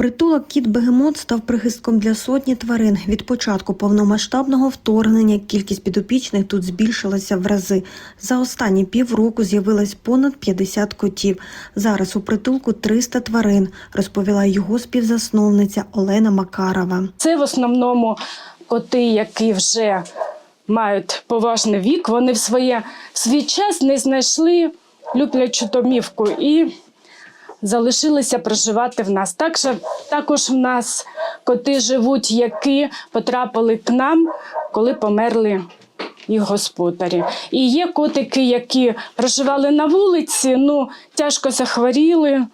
Притулок кіт Бегемот став прихистком для сотні тварин. Від початку повномасштабного вторгнення кількість підопічних тут збільшилася в рази. За останні півроку з'явилось понад 50 котів. Зараз у притулку 300 тварин, розповіла його співзасновниця Олена Макарова. Це в основному коти, які вже мають поважний вік. Вони в своє в свій час не знайшли люблячу домівку і залишилися проживати в нас. Також, також в нас коти живуть, які потрапили к нам, коли померли їх господарі. І є котики, які проживали на вулиці, ну тяжко захворіли.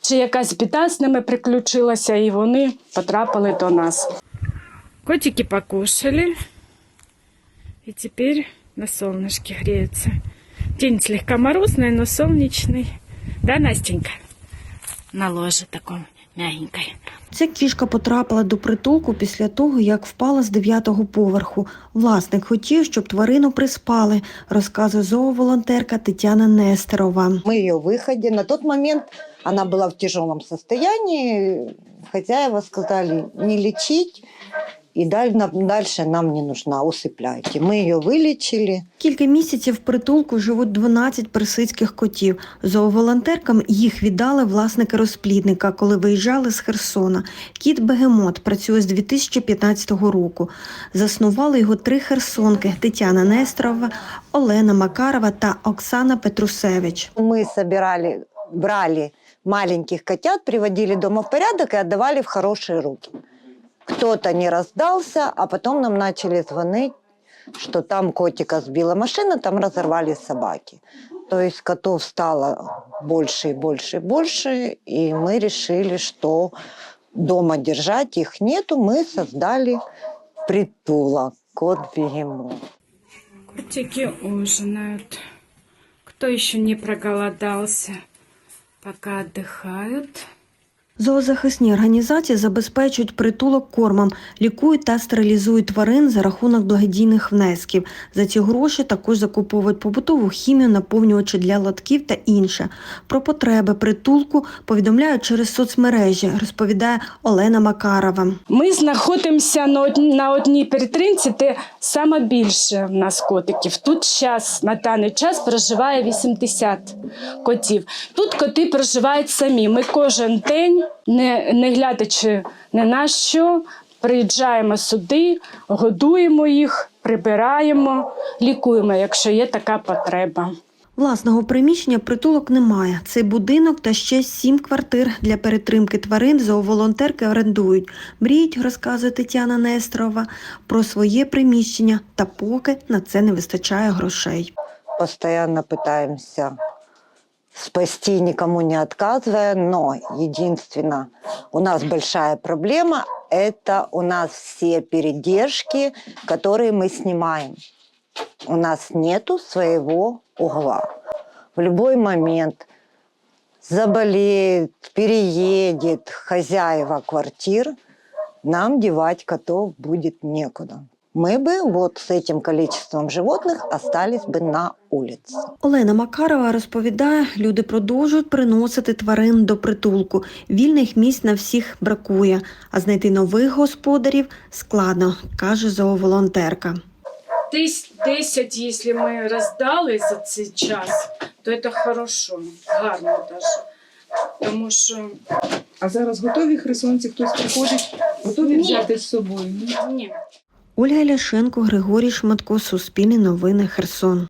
Чи якась біда з ними приключилася, і вони потрапили до нас. Котики покушали, и теперь на солнышке греются. День слегка морозный, но солнечный. Да, Настенька? На ложе таком мягенькой. Ця кішка потрапила до притулку після того, як впала з дев'ятого поверху. Власник хотів, щоб тварину приспали, розказує зооволонтерка Тетяна Нестерова. Мы ее выходе. На тот момент она была в тяжелом состоянии. Хозяева сказали не лечить, и даль- на- дальше нам не нужна, усыпляйте. Мы ее вылечили. Кілька місяців в притулку живуть 12 персидських котів. Зооволонтеркам їх віддали власники розплідника, коли виїжджали з Херсона. Кіт Бегемот працює з 2015 року. Заснували його три херсонки: Тетяна Нестерова, Олена Макарова та Оксана Петрусевич. Мы собирали, брали маленьких котят, приводили дома в порядок и отдавали в хорошие руки. Кто-то не раздался, а потом нам начали звонить, что там котика сбила машина, там разорвали собаки. То есть котов стало больше и больше и больше, и мы решили, что дома держать их нету, мы создали притулок кот-бегемот. Котики ужинают. Кто еще не проголодался, пока отдыхают. Зоозахисні організації забезпечують притулок кормом, лікують та стерилізують тварин за рахунок благодійних внесків. За ці гроші також закуповують побутову хімію, наповнювачі для лотків та інше. Про потреби притулку повідомляють через соцмережі, розповідає Олена Макарова. Ми знаходимося на одній, перетримці, де саме більше в нас котиків. Тут зараз на даний час проживає 80 котів. Тут коти проживають самі. Ми кожен день, не, не глядячи ні на що, приїжджаємо сюди, годуємо їх, прибираємо, лікуємо, якщо є така потреба. Власного приміщення притулок немає. Цей будинок та ще сім квартир для перетримки тварин зооволонтерки орендують. Мріють, розказує Тетяна Нестерова, про своє приміщення, та поки на це не вистачає грошей. постоянно пытаемся спасти, никому не отказывая, но единственно у нас большая проблема – это у нас все передержки, которые мы снимаем. У нас нету своего угла. В любой момент заболеет, переедет хозяева квартир, нам девать котов будет некуда. Мы бы вот с этим количеством животных остались бы на улице. Олена Макарова розповідає, люди продовжують приносити тварин до притулку. Вільних місць на всіх бракує, а знайти нових господарів складно, каже зооволонтерка. Десь 10, якщо ми роздали за цей час, то це хорошо, гарно навіть. Тому що А зараз готові херсонці, хтось приходить, готові Ні. взяти з собою. Ні? ні. Ольга Ляшенко, Григорій Шматко, Суспільні новини, Херсон.